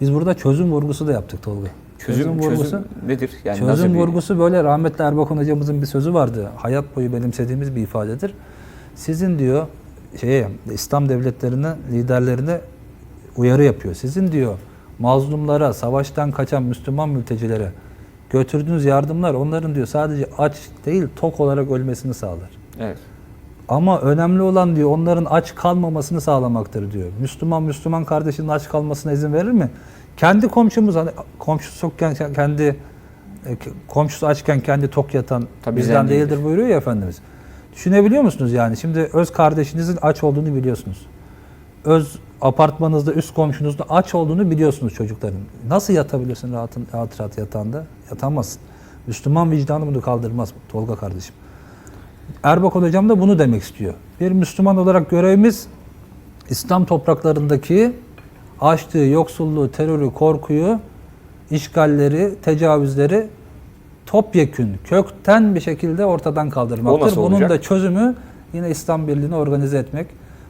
Biz burada çözüm vurgusu da yaptık Tolga. Çözüm, çözüm, nedir? Yani nasıl çözüm bir- vurgusu böyle rahmetli Erbakan hocamızın bir sözü vardı. Hayat boyu benimsediğimiz bir ifadedir. Sizin diyor şeye İslam devletlerine liderlerine uyarı yapıyor. Sizin diyor mazlumlara, savaştan kaçan Müslüman mültecilere götürdüğünüz yardımlar onların diyor sadece aç değil tok olarak ölmesini sağlar. Evet. Ama önemli olan diyor onların aç kalmamasını sağlamaktır diyor. Müslüman Müslüman kardeşinin aç kalmasına izin verir mi? Kendi komşumuz hani komşusu tokken kendi e, komşusu açken kendi tok yatan Tabii bizden değildir değildir. buyuruyor ya Efendimiz. Düşünebiliyor musunuz yani? Şimdi öz kardeşinizin aç olduğunu biliyorsunuz. Öz apartmanınızda üst komşunuzda aç olduğunu biliyorsunuz çocukların. Nasıl yatabilirsin rahat rahat, rahat yatağında? Yatamazsın. Müslüman vicdanı bunu kaldırmaz Tolga kardeşim. Erbakan hocam da bunu demek istiyor. Bir Müslüman olarak görevimiz İslam topraklarındaki açtığı yoksulluğu, terörü, korkuyu, işgalleri, tecavüzleri topyekün, kökten bir şekilde ortadan kaldırmaktır. Bunun olacak? da çözümü yine İslam Birliği'ni organize etmek.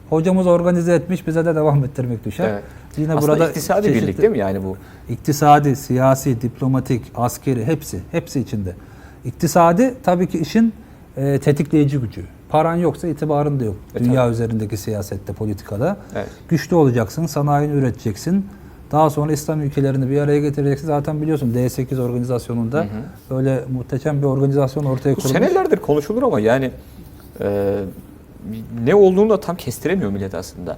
Hocamız organize etmiş, bize de devam ettirmek düşer. Evet. Yine Aslında burada iktisadi çeşitli- birlik değil mi yani bu? İktisadi, siyasi, diplomatik, askeri hepsi, hepsi içinde. İktisadi tabii ki işin e, tetikleyici gücü. Paran yoksa itibarın da yok. E, Dünya üzerindeki siyasette, politikada. Evet. Güçlü olacaksın, sanayini üreteceksin. Daha sonra İslam ülkelerini bir araya getireceksin. Zaten biliyorsun D8 organizasyonunda böyle muhteşem bir organizasyon ortaya Bu kurulmuş. senelerdir konuşulur ama yani e, ne olduğunu da tam kestiremiyor millet aslında.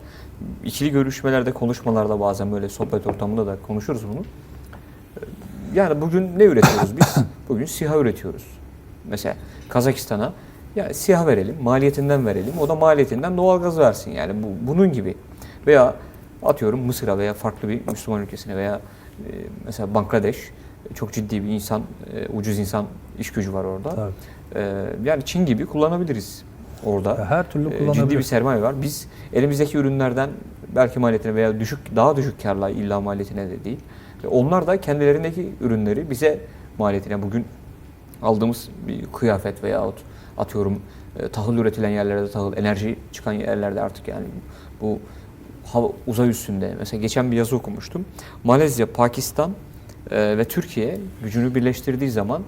İkili görüşmelerde, konuşmalarda bazen böyle sohbet ortamında da konuşuruz bunu. E, Yani bugün ne üretiyoruz biz? Bugün SİHA üretiyoruz. Mesela Kazakistan'a ya SİHA verelim, maliyetinden verelim. O da maliyetinden doğalgaz versin yani bu, bunun gibi. Veya atıyorum Mısır'a veya farklı bir Müslüman ülkesine veya e, mesela Bangladeş çok ciddi bir insan, e, ucuz insan iş gücü var orada. Tabii. Ee, yani Çin gibi kullanabiliriz orada. Her türlü Ee, kullanabiliriz. Ciddi bir sermaye var. Biz elimizdeki ürünlerden belki maliyetine veya düşük daha düşük karla illa maliyetine de değil. Onlar da kendilerindeki ürünleri bize maliyetine bugün aldığımız bir kıyafet veya atıyorum e, tahıl üretilen yerlerde tahıl, enerji çıkan yerlerde artık yani bu hava, uzay üstünde. Mesela geçen bir yazı okumuştum. Malezya, Pakistan e, ve Türkiye gücünü birleştirdiği zaman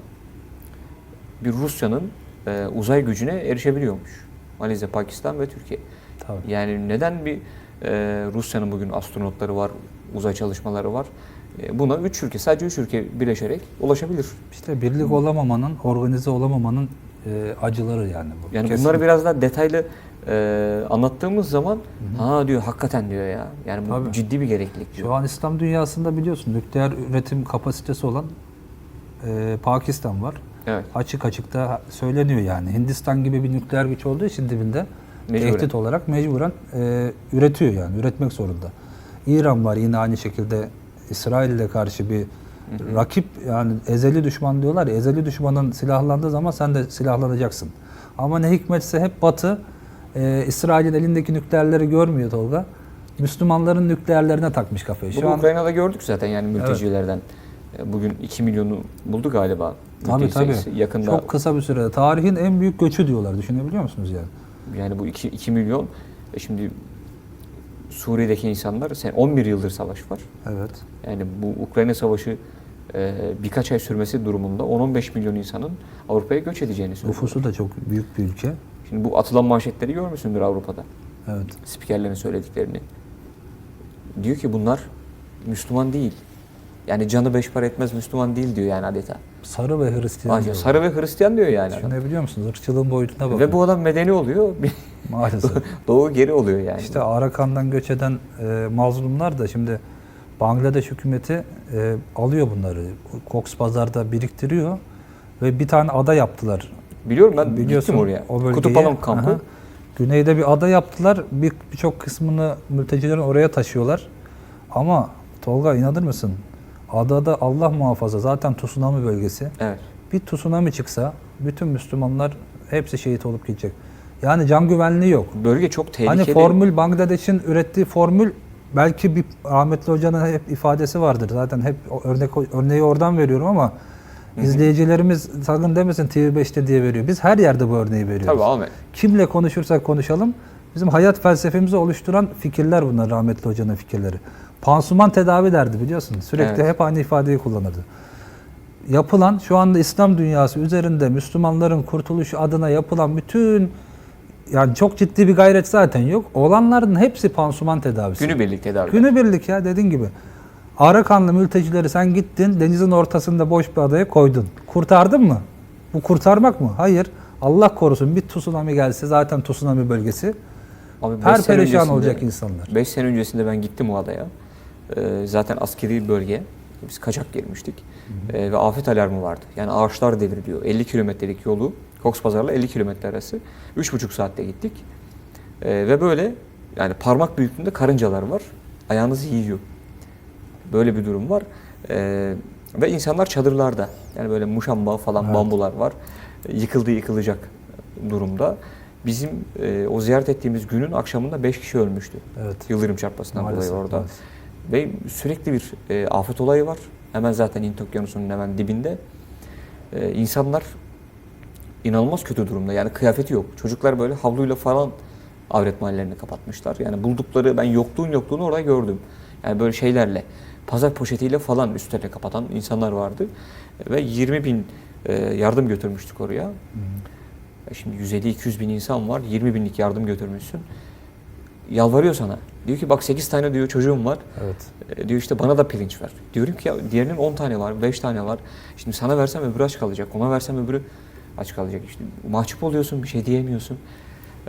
bir Rusya'nın e, uzay gücüne erişebiliyormuş. Malezya, Pakistan ve Türkiye. Tabii. Yani neden bir e, Rusya'nın bugün astronotları var, uzay çalışmaları var. E, buna üç ülke, sadece üç ülke birleşerek ulaşabilir. İşte birlik olamamanın, organize olamamanın e, acıları yani bu. Yani bunları biraz daha detaylı e, anlattığımız zaman ha diyor hakikaten diyor ya. Yani bu Tabii. ciddi bir gereklilik diyor. Şu an İslam dünyasında biliyorsun nükleer üretim kapasitesi olan e, Pakistan var. Evet. Açık açık da söyleniyor yani. Hindistan gibi bir nükleer güç olduğu için dibinde Mecburen. tehdit olarak mecburen e, üretiyor yani. Üretmek zorunda. İran var yine aynı şekilde İsrail'e karşı bir rakip yani ezeli düşman diyorlar ya ezeli düşmanın silahlandığı zaman sen de silahlanacaksın. Ama ne hikmetse hep Batı e, İsrail'in elindeki nükleerleri görmüyor Tolga. Müslümanların nükleerlerine takmış kafayı. Şu Bunu an Ukrayna'da gördük zaten yani mültecilerden. E, Bugün 2 milyonu buldu galiba. Tabii tabii. Yakında Çok kısa bir sürede. Tarihin en büyük göçü diyorlar. Düşünebiliyor musunuz yani? Yani bu 2, 2 milyon e şimdi Suriye'deki insanlar sen 11 yıldır savaş var. Evet. Yani bu Ukrayna savaşı e, birkaç ay sürmesi durumunda 10-15 milyon insanın Avrupa'ya göç edeceğini söylüyor. Nüfusu da çok büyük bir ülke. Şimdi bu atılan manşetleri görmüşsündür Avrupa'da. Evet. Spikerlerin söylediklerini. Diyor ki bunlar Müslüman değil. Yani canı beş para etmez Müslüman değil diyor yani adeta. Sarı ve Hristiyan. Ancak diyorlar. sarı ve Hristiyan diyor yani. adam. Düşünebiliyor musunuz? Irkçılığın boyutuna bakın. Ve bu adam medeni oluyor. Maalesef. Doğu geri oluyor yani. işte Arakan'dan göç eden e, mazlumlar da şimdi Bangladeş hükümeti e, alıyor bunları. Cox Bazar'da biriktiriyor ve bir tane ada yaptılar. Biliyorum ben Biliyorsun gittim oraya. o bölgeyi. Kutupalım kampı. Aha. Güneyde bir ada yaptılar. Bir birçok kısmını mültecilerin oraya taşıyorlar. Ama Tolga inanır mısın? Adada Allah muhafaza zaten tsunami bölgesi. Evet. Bir tsunami çıksa bütün Müslümanlar hepsi şehit olup gidecek. Yani can güvenliği yok. Bölge çok tehlikeli. Hani formül Bangladeş'in ürettiği formül belki bir rahmetli hocanın hep ifadesi vardır. Zaten hep örnek örneği oradan veriyorum ama izleyicilerimiz sakın demesin TV5'te diye veriyor. Biz her yerde bu örneği veriyoruz. Tabii Ahmet. Kimle konuşursak konuşalım bizim hayat felsefemizi oluşturan fikirler bunlar rahmetli hocanın fikirleri. Pansuman tedavi derdi biliyorsun. Sürekli Evet. hep aynı ifadeyi kullanırdı. Yapılan şu anda İslam dünyası üzerinde Müslümanların kurtuluşu adına yapılan bütün yani çok ciddi bir gayret zaten yok. Olanların hepsi pansuman tedavisi. Günübirlik tedavi. Günübirlik ya dediğin gibi. Arakanlı mültecileri sen gittin denizin ortasında boş bir adaya koydun. Kurtardın mı? Bu kurtarmak mı? Hayır. Allah korusun bir tsunami gelse zaten tsunami bölgesi. Abi Her perişan olacak insanlar. 5 sene öncesinde ben gittim o adaya. Ee, zaten askeri bölge. Biz kaçak girmiştik. Ee, ve afet alarmı vardı. Yani ağaçlar devriliyor. 50 kilometrelik yolu Kokspazar'la 50 kilometre arası. 3,5 saatte gittik. Ee, ve böyle yani parmak büyüklüğünde karıncalar var. Ayağınızı yiyor. Böyle bir durum var. Ee, ve insanlar çadırlarda. Yani böyle muşamba falan Evet. bambular var. Yıkıldı yıkılacak durumda. Bizim e, o ziyaret ettiğimiz günün akşamında 5 kişi ölmüştü. Evet. Yıldırım çarpmasından Maalesef, dolayı orada. maalesef. Ve sürekli bir e, afet olayı var. Hemen zaten Hint Okyanusu'nun hemen dibinde. E, insanlar inanılmaz kötü durumda. Yani kıyafeti yok. Çocuklar böyle havluyla falan avret mahallelerini kapatmışlar. Yani buldukları ben yokluğun yokluğunu orada gördüm. Yani böyle şeylerle pazar poşetiyle falan üstlerine kapatan insanlar vardı. Ve 20 bin e, yardım götürmüştük oraya. E Şimdi 150-200 bin insan var. 20 binlik yardım götürmüşsün. Yalvarıyor sana. Diyor ki bak 8 tane diyor çocuğum var. Evet. E, diyor işte bana da pirinç ver. Diyorum ki ya diğerinin 10 tane var, 5 tane var. Şimdi sana versem öbürü aç kalacak. Ona versem öbürü aç kalacak. İşte mahcup oluyorsun, bir şey diyemiyorsun.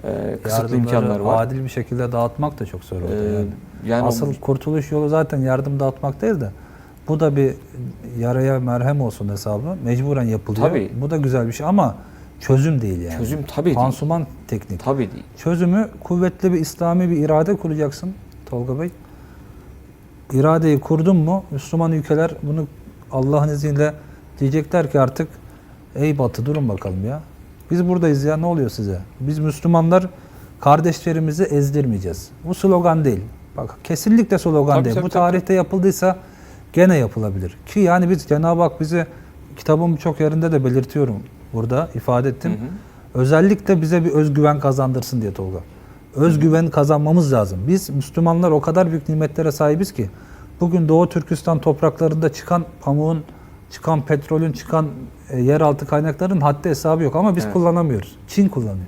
E, kısıtlı imkanlar var. adil bir şekilde dağıtmak da çok zor oldu. E, yani. yani o- Asıl kurtuluş yolu zaten yardım dağıtmak değil de bu da bir yaraya merhem olsun hesabı. Mecburen yapılıyor. Tabii. Bu da güzel bir şey ama çözüm değil yani. çözüm tabii değil. Pansuman teknik. Tabii değil. Çözümü kuvvetli bir İslami bir irade kuracaksın Tolga Bey. İradeyi kurdun mu Müslüman ülkeler bunu Allah'ın izniyle diyecekler ki artık ey Batı durun bakalım ya. Biz buradayız ya ne oluyor size? Biz Müslümanlar kardeşlerimizi ezdirmeyeceğiz. Bu slogan değil. Bak kesinlikle slogan Tabii, değil. tabii, Bu tabii, tarihte yapıldıysa gene yapılabilir. Ki yani biz Cenab-ı Hak bizi kitabın birçok yerinde de belirtiyorum burada ifade ettim. Hı hı. Özellikle bize bir özgüven kazandırsın diye Tolga. Özgüven kazanmamız lazım. Biz Müslümanlar o kadar büyük nimetlere sahibiz ki bugün Doğu Türkistan topraklarında çıkan pamuğun, çıkan petrolün, çıkan e, yeraltı kaynakların haddi hesabı yok ama biz Evet. kullanamıyoruz. Çin kullanıyor.